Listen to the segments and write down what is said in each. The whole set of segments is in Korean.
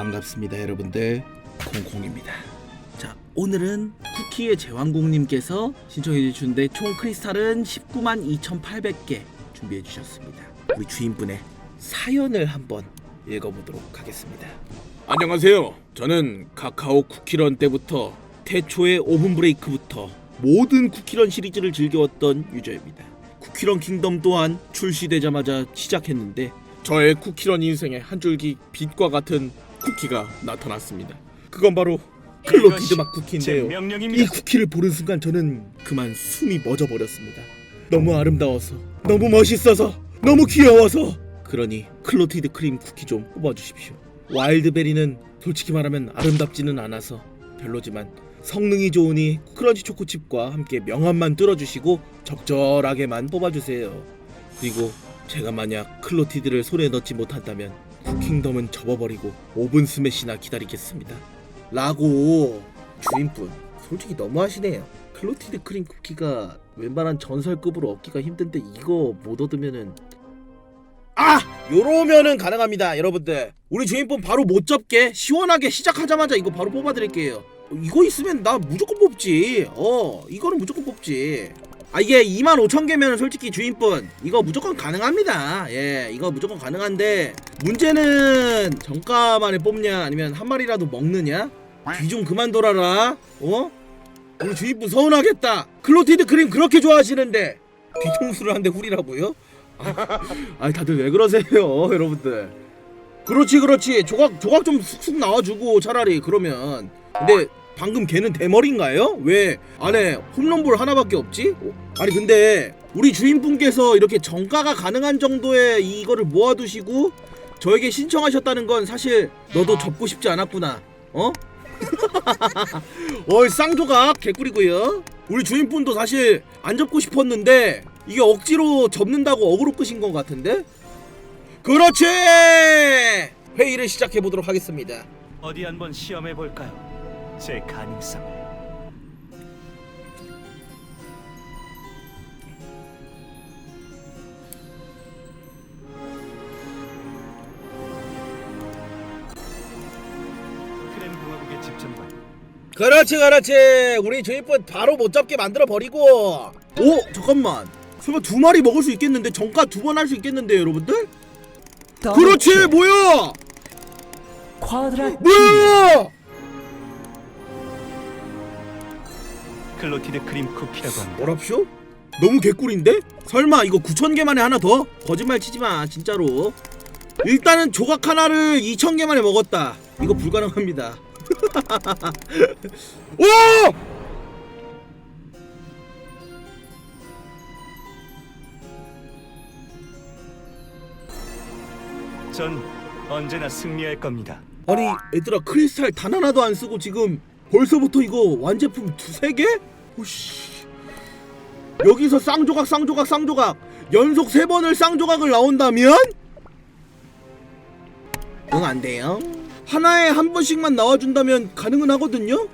반갑습니다 여러분들. 콩콩입니다. 자 오늘은 쿠키의 제왕국님께서 신청해 주셨는데 총 크리스탈은 19만 2,800개 준비해 주셨습니다. 우리 주인분의 사연을 한번 읽어보도록 하겠습니다. 안녕하세요. 저는 카카오 쿠키런 때부터 태초의 오븐 브레이크부터 모든 쿠키런 시리즈를 즐겨왔던 유저입니다. 쿠키런 킹덤 또한 출시되자마자 시작했는데 저의 쿠키런 인생에 한 줄기 빛과 같은 쿠키가 나타났습니다. 그건 바로 클로티드 막제 쿠키인데요. 이. 쿠키를 보는 순간 저는 그만 숨이 멎어 버렸습니다. 너무 아름다워서, 너무 멋있어서, 너무 귀여워서. 그러니 클로티드 크림 쿠키 좀 뽑아 주십시오. 와일드베리는 솔직히 말하면 아름답지는 않아서 별로지만 성능이 좋으니 크런치 초코칩과 함께 명암만 뚫어주시고 적절하게만 뽑아주세요. 그리고 제가 만약 클로티드를 손에 넣지 못한다면 쿠킹덤은 접어버리고 오븐 스매시나 기다리겠습니다. 라고 주인분 솔직히 너무하시네요. 클로티드 크림 쿠키가 웬만한 전설급으로 얻기가 힘든데 이거 못 얻으면은 아! 요러면은 가능합니다 여러분들 우리 주인분 바로 못 접게 시원하게 시작하자마자 이거 바로 뽑아드릴게요 이거 있으면 나 무조건 뽑지 어 이거는 무조건 뽑지 아 이게 2만 5천 개면 솔직히 주인분 이거 무조건 가능합니다. 예 이거 무조건 가능한데 문제는 정가만에 뽑냐 아니면 한 마리라도 먹느냐? 귀좀 그만 돌아라. 어? 우리 주인분 서운하겠다. 클로티드 크림 그렇게 좋아하시는데 뒤통수를 한 대 후리라고요? 아 다들 왜 그러세요 여러분들? 그렇지 그렇지. 조각 조각 좀 쑥쑥 나와주고 차라리 그러면. 근데 방금 걔는 대머리인가요? 왜 안에 홈런볼 하나밖에 없지? 어? 아니 근데 우리 주인분께서 이렇게 정가가 가능한 정도의 이거를 모아두시고 저에게 신청하셨다는 건 사실 너도 접고 싶지 않았구나 어? 어이 쌍조각 개꿀이고요 우리 주인분도 사실 안 접고 싶었는데 이게 억지로 접는다고 어그로 끄신 것 같은데? 그렇지! 회의를 시작해 보도록 하겠습니다. 어디 한번 시험해 볼까요? 제 가능성. 크렘 공화국의 집정관 그렇지, 그렇지. 우리 주인분 바로 못 잡게 만들어 버리고. 오, 잠깐만. 설마 두 마리 먹을 수 있겠는데 정가 두 번 할 수 있겠는데 여러분들? 그렇지, 뭐야? 쿼드라 뭐야? 클로티드 크림 쿠키라고 합니다. 뭐랍쇼? 너무 개꿀인데? 설마 이거 9천 개 만에 하나 더? 거짓말 치지 마, 진짜로. 일단은 조각 하나를 2천 개 만에 먹었다. 이거 불가능합니다. 오! 전 언제나 승리할 겁니다. 아니 얘들아 크리스탈 단 하나도 안 쓰고 지금 벌써부터 이거 완제품 두세 개? 오씨 여기서 쌍조각 쌍조각 쌍조각 연속 세 번을 쌍조각을 나온다면? 응 안 돼요 하나에 한 번씩만 나와준다면 가능은 하거든요?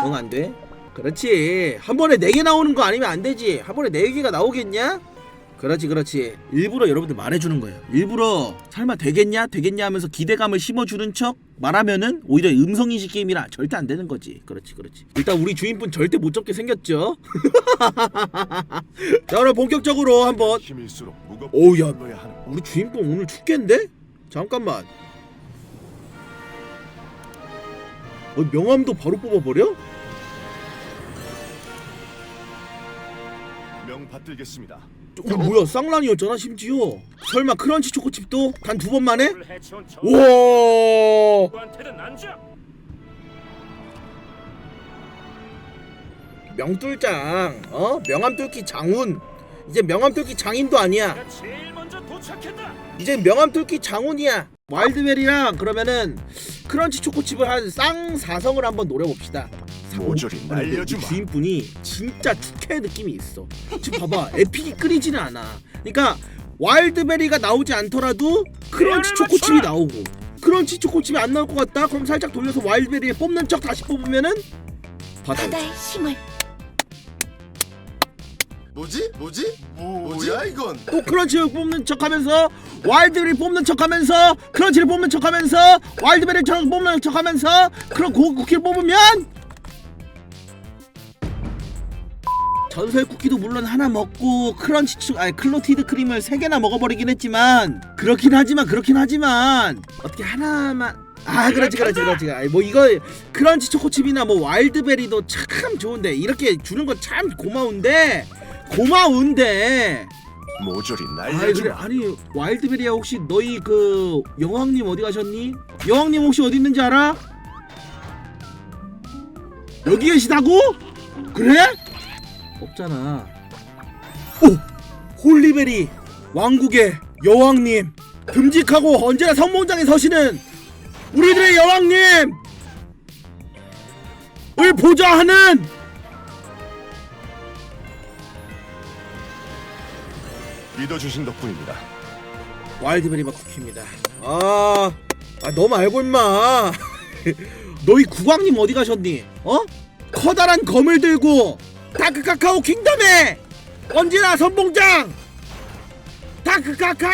응 안 돼 그렇지 한 번에 네 개 나오는 거 아니면 안 되지 한 번에 네 개가 나오겠냐? 그렇지 그렇지 일부러 여러분들 말해주는 거예요 일부러 설마 되겠냐 되겠냐 하면서 기대감을 심어주는 척 말하면은 오히려 음성인식 게임이라 절대 안 되는 거지 그렇지 그렇지 일단 우리 주인분 절대 못 잡게 생겼죠 자 그럼 본격적으로 한번 힘일수록 무겁게 오우, 야. 눌러야 하는 우리 주인분 오늘 축제인데? 잠깐만 어, 명함도 바로 뽑아버려? 명 받들겠습니다. 어, 뭐야 쌍란이었잖아 심지어. 설마 크런치 초코칩도 단 두 번 만에? 우와. 명뚫장 어? 명함 뚫기 장운 이제 명함 뚫기 장인도 아니야. 이제 명함 뚫기 장운이야. 와일드베리랑 그러면은 크런치 초코칩을 한 쌍 사성을 한번 노려봅시다 모조리 아니, 근데 날려주마. 이 주인분이 진짜 축해 느낌이 있어 지금 봐봐 에픽이 끊이지는 않아 그러니까 와일드베리가 나오지 않더라도 크런치 초코칩이 나오고 크런치 초코칩이 안 나올 것 같다 그럼 살짝 돌려서 와일드베리에 뽑는 척 다시 뽑으면은 바다 바다의 힘을 뭐지? 뭐지? 뭐야 이건? 또 크런치를 뽑는 척하면서 와일드베리 뽑는 척하면서 크런치를 뽑는 척하면서 와일드베리 척 뽑는 척하면서 그런 고 쿠키를 뽑으면 전설 쿠키도 물론 하나 먹고 크런치 축 아니 클로티드 크림을 세 개나 먹어버리긴 했지만 그렇긴 하지만 그렇긴 하지만 어떻게 하나만 아 그렇지 그렇지 그렇지 뭐 이거 크런치 초코칩이나 뭐 와일드베리도 참 좋은데 이렇게 주는 건 참 고마운데 고마운데 모조리 날려주. 그래 아니 와일드베리야 혹시 너희 그 여왕님 어디 가셨니? 여왕님 혹시 어디 있는지 알아? 여기 계시다고? 그래? 없잖아. 오 홀리베리 왕국의 여왕님 듬직하고 언제나 선봉장에 서시는 우리들의 여왕님 을 보좌하는 믿어주신 덕분입니다. 와일드베리 맛 쿠키입니다. 아, 아 너무 알고 임마. 너희 국왕님 어디 가셨니? 어? 커다란 검을 들고 다크 카카오 킹덤에 언제나 선봉장 다크 카카.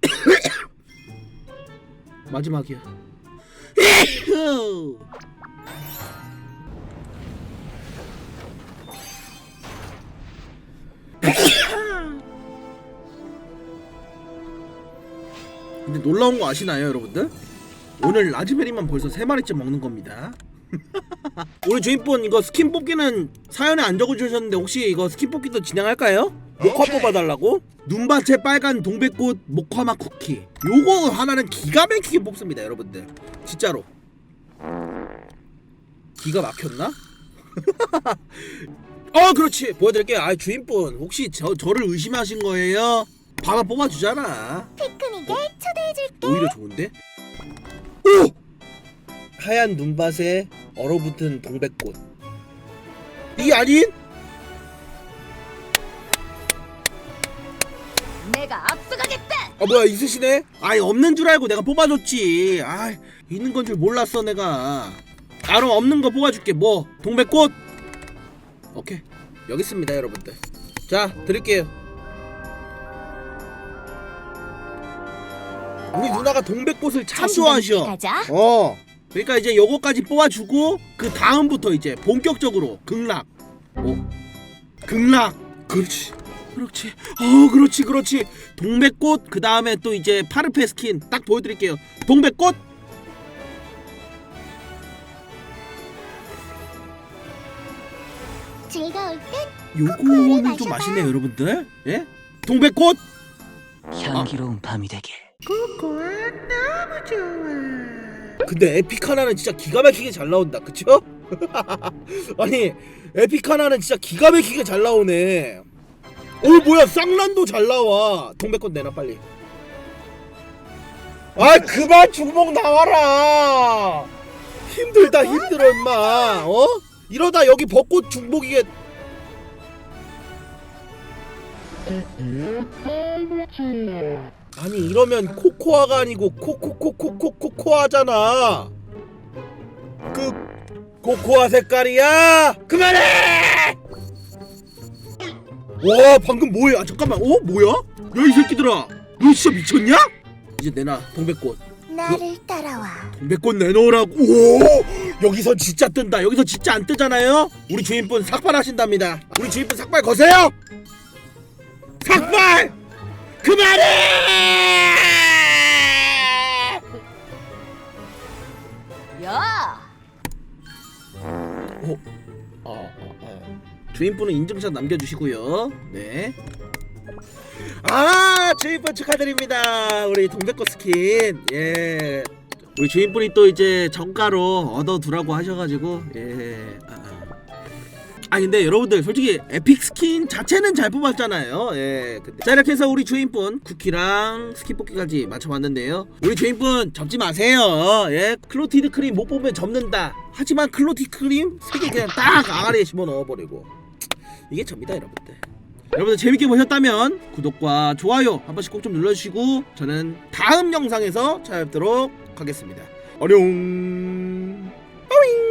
마지막이야. 근데 놀라운 거 아시나요, 여러분들? 오늘 라즈베리만 벌써 세 마리째 먹는 겁니다. 우리 주인분 이거 스킨 뽑기는 사연에 안 적어주셨는데 혹시 이거 스킨 뽑기도 진행할까요? 목화 오케이. 뽑아달라고? 눈밭에 빨간 동백꽃 목화맛 쿠키 요거 하나는 기가 막히게 뽑습니다 여러분들 진짜로 기가 막혔나? 어 그렇지 보여드릴게요 아 주인분 혹시 저, 저를 의심하신 거예요? 봐봐 뽑아주잖아 피크닉에 초대해줄게. 오히려 좋은데? 오! 하얀 눈밭에 얼어붙은 동백꽃 이게 아닌? 내가 앞서가겠다. 아 뭐야 있으시네? 아이 없는 줄 알고 내가 뽑아줬지 아 있는 건 줄 몰랐어 내가 아 그럼 없는 거 뽑아줄게 뭐 동백꽃? 오케이 여기 있습니다 여러분들 자 드릴게요 우리 누나가 동백꽃을 참 좋아하셔 가자. 어. 그러니까 이제 요거까지 뽑아주고 그 다음부터 이제 본격적으로 극락. 어. 극락. 그렇지. 그렇지. 어, 그렇지, 그렇지. 동백꽃 그 다음에 또 이제 파르페 스킨 딱 보여드릴게요. 동백꽃. 즐거울 땐 요거는 좀 맛있네요, 여러분들. 예? 동백꽃. 향기로운 밤이 되길. 근데 에피카나는 진짜 기가 막히게 잘 나온다, 그쵸? 아니 에피카나는 진짜 기가 막히게 잘 나오네. 오 뭐야 쌍란도 잘 나와. 동백꽃 내놔 빨리. 아 그만 주먹 나와라. 힘들다 힘들어 임마. 어? 이러다 여기 벚꽃 중복이게. 아니 이러면 코코아가 아니고 코코코코코코코아잖아. 그 코코아 색깔이야. 그만해. 와 방금 뭐야? 아, 잠깐만. 어 뭐야? 야 이 새끼들아. 너 진짜 미쳤냐? 이제 내놔 동백꽃. 나를 따라와. 동백꽃 내놓으라고. 오 여기서 진짜 뜬다. 여기서 진짜 안 뜨잖아요. 우리 주인분 삭발하신답니다. 우리 주인분 삭발 거세요. 그만해. 야. 어, 어, 어. 주인분은 인증샷 남겨주시고요. 네. 아, 주인분 축하드립니다. 우리 동백꽃 스킨. 예. 우리 주인분이 또 이제 정가로 얻어두라고 하셔가지고 예. 아, 아. 아 근데 여러분들 솔직히 에픽 스킨 자체는 잘 뽑았잖아요. 예. 근데 자 이렇게 해서 우리 주인분 쿠키랑 스킨 뽑기까지 맞춰봤는데요. 우리 주인분 접지 마세요. 예. 클로티드 크림 못 뽑으면 접는다. 하지만 클로티드 크림 세개 그냥 딱 아가리에 집어 넣어버리고 이게 접니다 여러분들. 여러분들 재밌게 보셨다면 구독과 좋아요 한 번씩 꼭 좀 눌러주시고 저는 다음 영상에서 찾아뵙도록 하겠습니다. 어룡. 어잉.